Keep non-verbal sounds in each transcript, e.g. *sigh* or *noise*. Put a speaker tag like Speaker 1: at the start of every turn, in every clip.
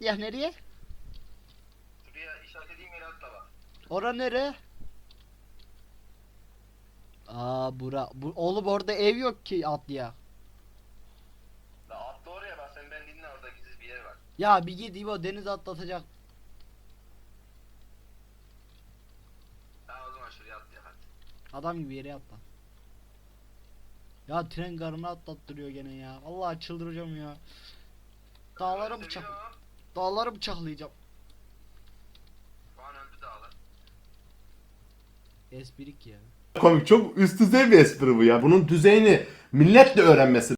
Speaker 1: atlayak nereye?
Speaker 2: Şuraya işaretlediğim yere atla bak.
Speaker 1: Ora nere? Aa bura. Bu, oğlum orada ev yok ki atlayak.
Speaker 2: La atla oraya bak sen ben dinle orada gizli bir yer var.
Speaker 1: Ya bir git İbo deniz atlatacak.
Speaker 2: Ha o zaman şuraya atla hadi.
Speaker 1: Adam gibi yere atla. Ya tren garını atlattırıyor gene ya. Vallahi çıldıracağım ya. Dağları
Speaker 2: Öyle
Speaker 1: bıçak.
Speaker 2: seviyorum.
Speaker 1: Dağları bıçaklayacağım.
Speaker 2: Şu an öldü dağlar.
Speaker 1: Esprik ya.
Speaker 3: Komik çok üst düzey bir espri bu ya. Bunun düzeyini millet de öğrenmesi
Speaker 2: Ee.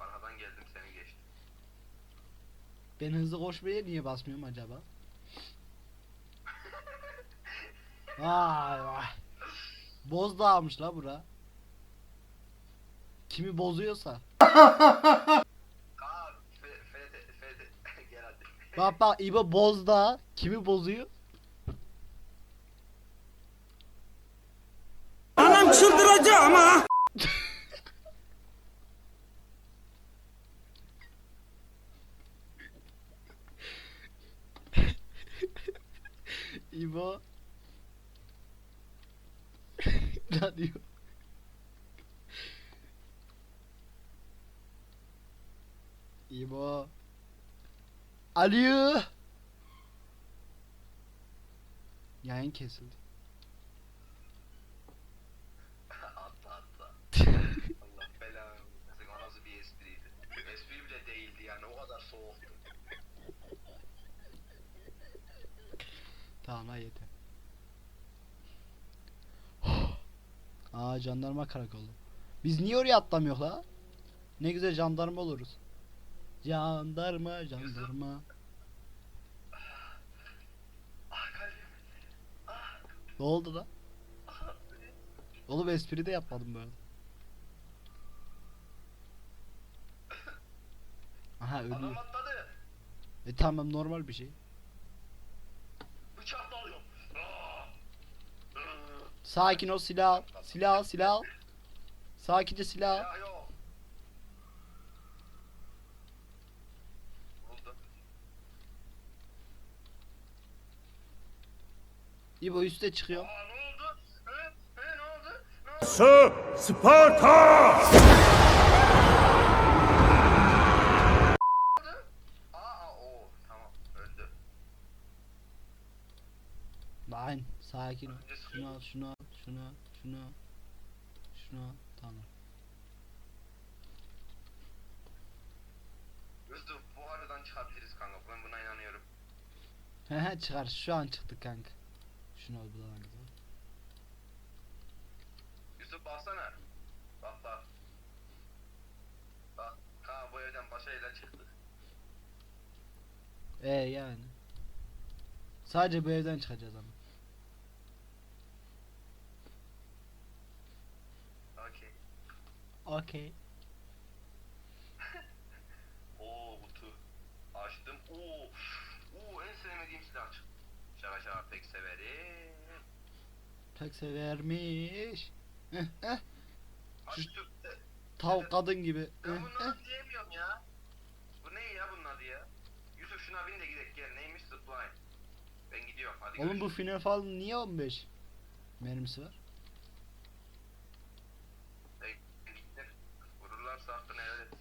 Speaker 2: Arkadan geldim seni geçtim.
Speaker 1: Ben hızlı koşmaya niye basmıyorum acaba? *laughs* Vay vay. Bozdağmış la bura. Kimi bozuyorsa. *laughs* Bak bak İbo Bozdağ kimi bozuyor?
Speaker 4: Anam çıldıracak ama. *laughs*
Speaker 1: İbo. *laughs* ne diyor? İbo. Alo. Yayın kesildi.
Speaker 2: Allah belanı. versin. Bir espriydi? Espri değildi yani o kadar soğuktu.
Speaker 1: Tamam ha yeter. *gasps* Aa jandarma karakolu. Biz niye oraya atlamıyoruz la? Ne güzel jandarma oluruz. Jandarma, jandarma.
Speaker 2: Ah.
Speaker 1: Ne oldu la? Oğlum espri de yapmadım böyle. Aha ölüyor.
Speaker 2: Adam atladı.
Speaker 1: E tamam normal bir şey.
Speaker 2: Bıçakla alıyorum. Ah! Ah!
Speaker 1: Sakin ol silah al. Silah al silah al. Sakince silah al.
Speaker 2: Ya yok. Vuruldu.
Speaker 1: İbo üste çıkıyor.
Speaker 2: Aa ne oldu? Ne oldu? Ne oldu?
Speaker 4: Sı Sparta!
Speaker 2: Aa, aa o tamam öldü.
Speaker 1: Lan sakin ol. Şunu al, şunu al, şunu al, şunu al. Şunu al, tamam.
Speaker 2: Yusuf bu aradan çıkabiliriz kanka ben buna inanıyorum.
Speaker 1: Hehe çıkar, şu an çıktık kanka. Var güzel.
Speaker 2: Yusuf baksana. Bak bak. Bak Kaan bu evden başarıyla çıktı.
Speaker 1: Ee yani. Sadece bu evden çıkacağız ama.
Speaker 2: Okey.
Speaker 1: Okey. *laughs*
Speaker 2: Oo kutu. Açtım. Oo. Oo en sevmediğim silah çıktı. Şaka pek severim.
Speaker 1: Pek severmiş. Eh, eh.
Speaker 2: Açtım.
Speaker 1: Tav kadın gibi.
Speaker 2: Ben
Speaker 1: Eh, eh.
Speaker 2: bunları diyemiyorum ya. Bu ne ya bunun adı ya? Yusuf şuna bin de gidelim gel. Neymiş zipline? Ben gidiyorum hadi
Speaker 1: Oğlum bu
Speaker 2: görüşürüz.
Speaker 1: final falan niye 15 mermisi var?
Speaker 2: Ben gittim. Vururlarsa hakkını helal et.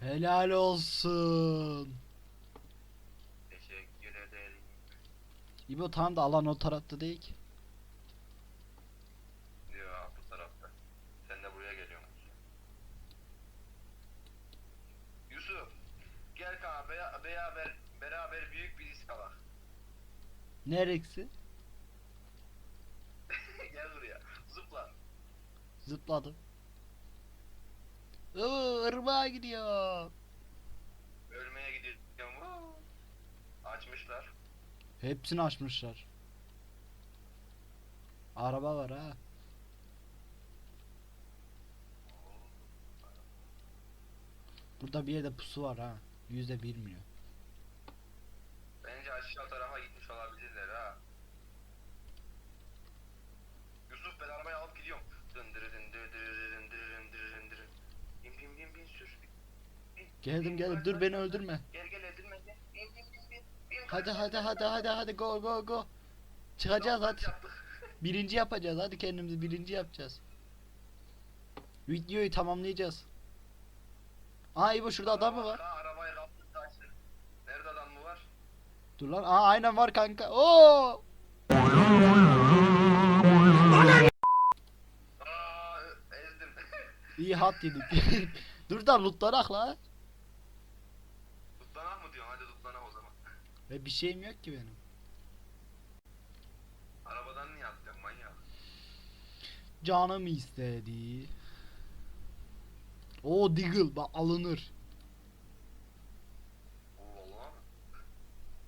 Speaker 1: Helal olsun.
Speaker 2: Teşekkür ederim.
Speaker 1: İbo tam da alan o tarafta değil ki.
Speaker 2: Bu tarafta. Sen de buraya geliyorsun. Yusuf. Gel kanka be- beraber beraber büyük bir risk alak.
Speaker 1: Neresi? *laughs*
Speaker 2: gel buraya. Zıpla.
Speaker 1: Zıpladım. Oo, ırmağa gidiyor.
Speaker 2: Ölmeye gidiyorum. Woo. Açmışlar.
Speaker 1: Hepsini açmışlar. Araba var ha. Burada bir yerde pusu var ha. Yüzde bilmiyor.
Speaker 2: Bence aşağı tarafa gitmiş olabilirler ha. Yusuf ben arabayı alıp gidiyorum. Dındırı dındırı dındırı dındırı dındırı dındırı. Bin bin bin bin sür.
Speaker 1: Geldim geldim. Dur beni öldürme.
Speaker 2: Gel gel öldürme gel. Bin bin bin bin. bin
Speaker 1: Hadi hadi hadi hadi hadi go go go. Çıkacağız hadi. Birinci yapacağız. Hadi kendimizi birinci yapacağız. Videoyu tamamlayacağız. Aa İbo şurada adam mı var?
Speaker 2: Arabayı kaptı. Nerede adam mı var?
Speaker 1: Dur lan. Aa aynen var kanka. Oo! *laughs* İyi hat yedik. *laughs* Dur da lootlarak la.
Speaker 2: tutlanak mı diyorsun? Hadi tutlanak o zaman.
Speaker 1: Ve bir şeyim yok ki benim.
Speaker 2: Arabadan niye atlayacaksın manyak?
Speaker 1: Canım istedi. O Deagle bak alınır.
Speaker 2: Oğlum.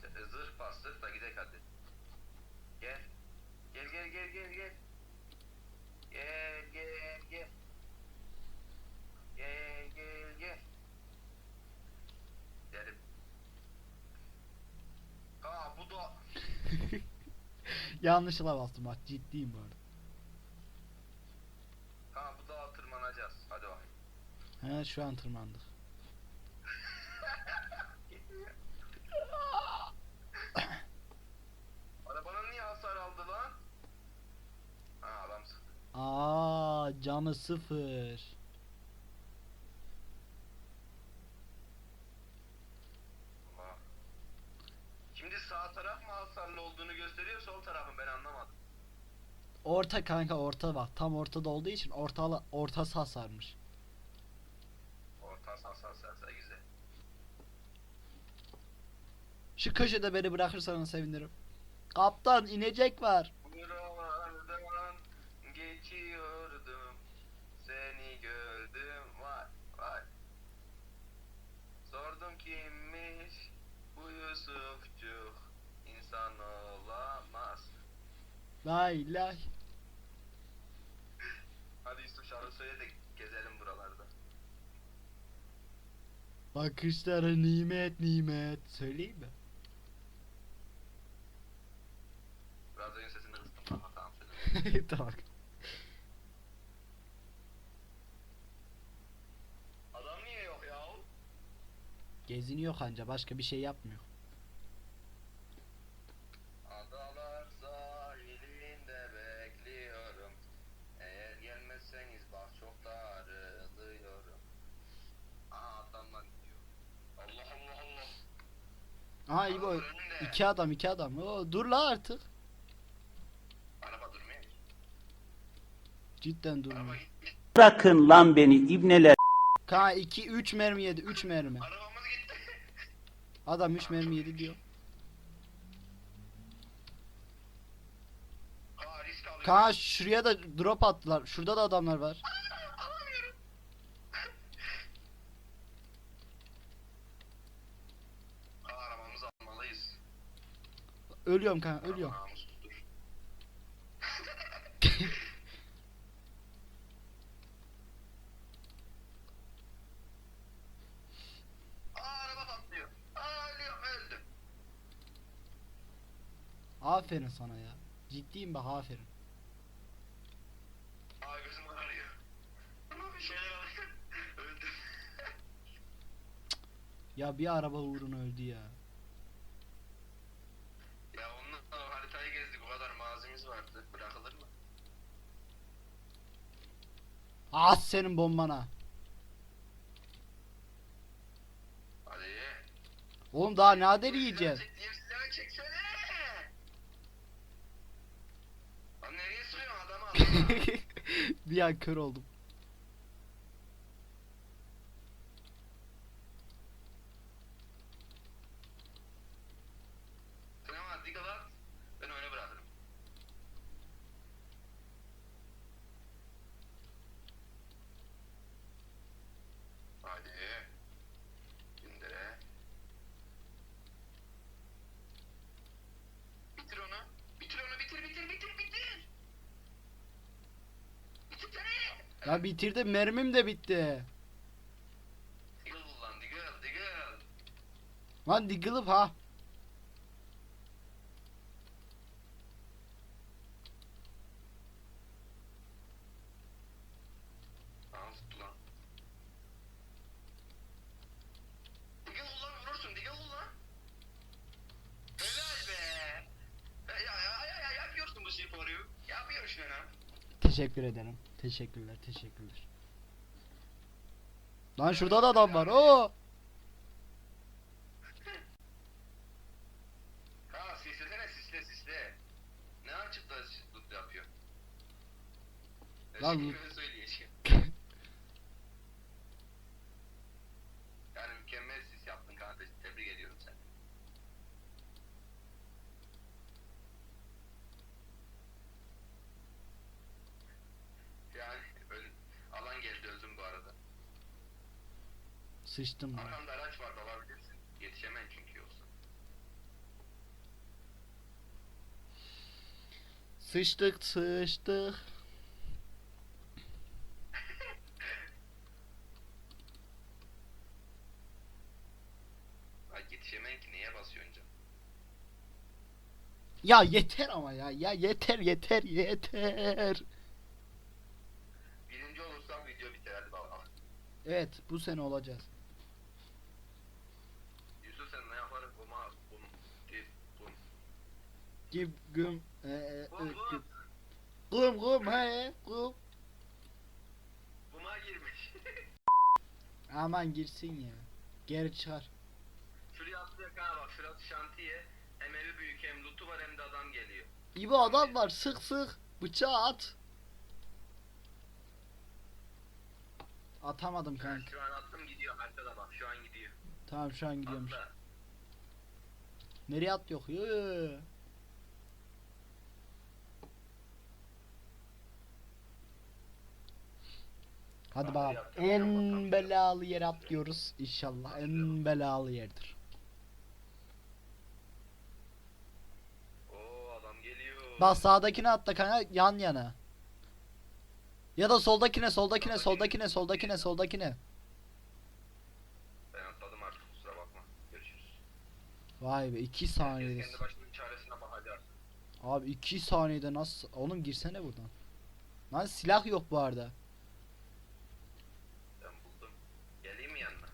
Speaker 2: Z- Zırh bastık da gidek hadi. Gel. Gel gel gel gel gel. Gel gel gel. Gel gel gel. Derim. Aa bu *laughs* da
Speaker 1: Yanlışlıkla bastım bak ciddiyim bu arada.
Speaker 2: Ha bu dağa tırmanacağız. Hadi bakayım.
Speaker 1: He şu an tırmandık. *laughs*
Speaker 2: Arabanın niye hasar aldı lan? Ha adam sıktı.
Speaker 1: Aa canı sıfır.
Speaker 2: Allah. Şimdi sağ taraf mı hasarlı olduğunu gösteriyor sol tarafın ben anlamadım.
Speaker 1: Orta kanka orta bak. Tam ortada olduğu için orta ortası hasarmış.
Speaker 2: Orta hasar hasarsa güzel.
Speaker 1: Şu köşede beni bırakırsanız sevinirim. Kaptan inecek var. Lay lay.
Speaker 2: Hadi Yusuf şarkı söyle de gezelim buralarda.
Speaker 1: Bakışları nimet nimet. Söyleyeyim mi?
Speaker 2: Biraz oyun sesini kıstım ama tamam söyle. *laughs*
Speaker 1: tamam.
Speaker 2: Adam niye yok ya?
Speaker 1: Geziniyor kanca başka bir şey yapmıyor.
Speaker 2: Adalar sahilinde bekliyorum. Eğer gelmezseniz bak çok darılıyorum. Aa adamlar gidiyor. Allah Allah Allah.
Speaker 1: Aha İbo
Speaker 2: önünde.
Speaker 1: iki adam iki adam. Oo, dur la artık.
Speaker 2: Araba durmuyor.
Speaker 1: Cidden durmuyor.
Speaker 4: Bırakın lan beni ibneler.
Speaker 1: Ka 2 3 mermi yedi 3 mermi.
Speaker 2: Arabamız gitti. *laughs*
Speaker 1: Adam 3 mermi yedi diyor. Ka şuraya da drop attılar. Şurada da adamlar var. Ölüyorum kanka ölüyorum. *laughs* Aferin sana ya. Ciddiyim bak aferin.
Speaker 2: Ağrıyor. Ama bir şeyler *laughs* öldüm.
Speaker 1: Ya bir araba uğruna öldü. Ya Az senin bombana.
Speaker 2: Hadi.
Speaker 1: Oğlum daha ne adel yiyeceğiz. *laughs* Bir an kör oldum. Ya bitirdim mermim de bitti.
Speaker 2: Lan
Speaker 1: Deagle'ım ha.
Speaker 2: Tamam tuttu lan.
Speaker 1: Teşekkür ederim. Teşekkürler, teşekkürler. Lan şurada da adam var. Oo.
Speaker 2: Ha sislesene sisle sisle. Ne açıp da loot yapıyor?
Speaker 1: Lan
Speaker 2: Lan
Speaker 1: loot-
Speaker 2: söyleyeceğim. yani mükemmel sis yaptın kardeş. Tebrik ediyorum seni. Yani öl alan geldi öldüm bu arada.
Speaker 1: Sıçtım lan.
Speaker 2: Arkanda araç var dalabilirsin. Yetişemen çünkü yoksa.
Speaker 1: Sıçtık, sıçtık. *laughs*
Speaker 2: Ay yetişemen ki neye basıyorsun canım?
Speaker 1: Ya yeter ama ya. Ya yeter, yeter, yeter.
Speaker 2: Birinci olursam video biter hadi bakalım.
Speaker 1: Evet, bu sene olacağız. Gim, güm, e, e, güm. Güm, güm, he, güm.
Speaker 2: Buma girmiş. *laughs*
Speaker 1: Aman girsin ya. Geri çıkar.
Speaker 2: Şuraya atlayak ha bak şurası şantiye. Hem evi büyük hem lootu var hem de adam geliyor.
Speaker 1: İbo adam var, sık sık. Bıçağı at. Atamadım kanka.
Speaker 2: Şu an attım gidiyor haritada bak şu an gidiyor.
Speaker 1: Tamam şu an gidiyormuş.
Speaker 2: Atla.
Speaker 1: Nereye at yok? Yo, Hadi
Speaker 2: yapacağım,
Speaker 1: En belalı yere atlıyoruz inşallah. En belalı yerdir.
Speaker 2: Oo adam geliyor.
Speaker 1: Bak sağdakine atla kanka yan yana. Ya da soldakine, soldakine, soldakine, soldakine, soldakine.
Speaker 2: Ben atladım artık kusura bakma. Görüşürüz.
Speaker 1: Vay be 2
Speaker 2: Herkes
Speaker 1: saniyede.
Speaker 2: kendi başının çaresine bakacak.
Speaker 1: Abi 2 saniyede nasıl? Oğlum girsene buradan. Lan silah yok bu arada.
Speaker 2: Ben buldum. Geleyim mi yanına?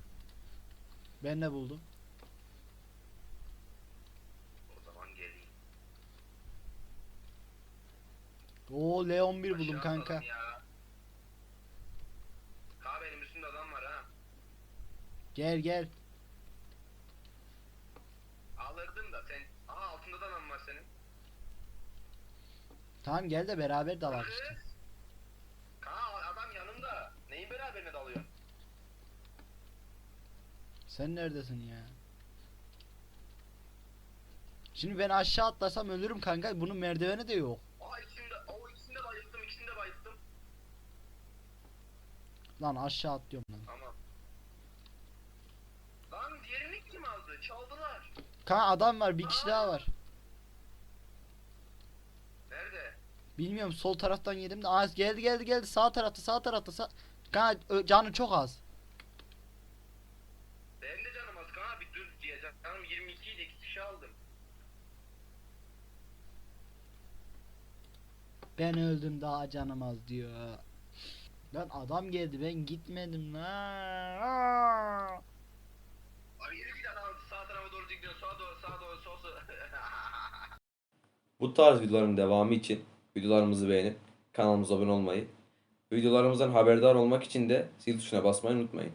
Speaker 1: Ben ne buldum?
Speaker 2: O zaman geleyim.
Speaker 1: Oo Leon 1 buldum
Speaker 2: Aşağı
Speaker 1: kanka.
Speaker 2: atladım ya. Ha benim üstümde adam var ha.
Speaker 1: Gel gel.
Speaker 2: Alırdım da sen. Aha altında da adam var senin.
Speaker 1: Tamam gel de beraber dalak işte.
Speaker 2: Kız.
Speaker 1: Sen neredesin ya? Şimdi ben aşağı atlasam ölürüm kanka. Bunun merdiveni de yok.
Speaker 2: Aa ikisinde, o ikisinde bayılttım, ikisinde bayılttım.
Speaker 1: Lan aşağı atlıyorum lan.
Speaker 2: Tamam. Lan diğerini kim aldı? Çaldılar.
Speaker 1: Kanka adam var bir kişi daha var.
Speaker 2: Nerede?
Speaker 1: Bilmiyorum sol taraftan yedim de. Aa geldi geldi geldi sağ tarafta sağ tarafta sağ. Kanka canı çok az.
Speaker 2: Benim de canım az kana bir dur diyeceğim. Canım 22 idi iki kişi aldım.
Speaker 1: Ben öldüm daha canım az diyor. Lan adam geldi ben gitmedim lan. Aa!
Speaker 2: Ay yürü bir daha sağ tarafa doğru gidiyor. Sağa doğru sağa doğru sol sol.
Speaker 5: Bu tarz videoların devamı için videolarımızı beğenip kanalımıza abone olmayı, videolarımızdan haberdar olmak için de zil tuşuna basmayı unutmayın.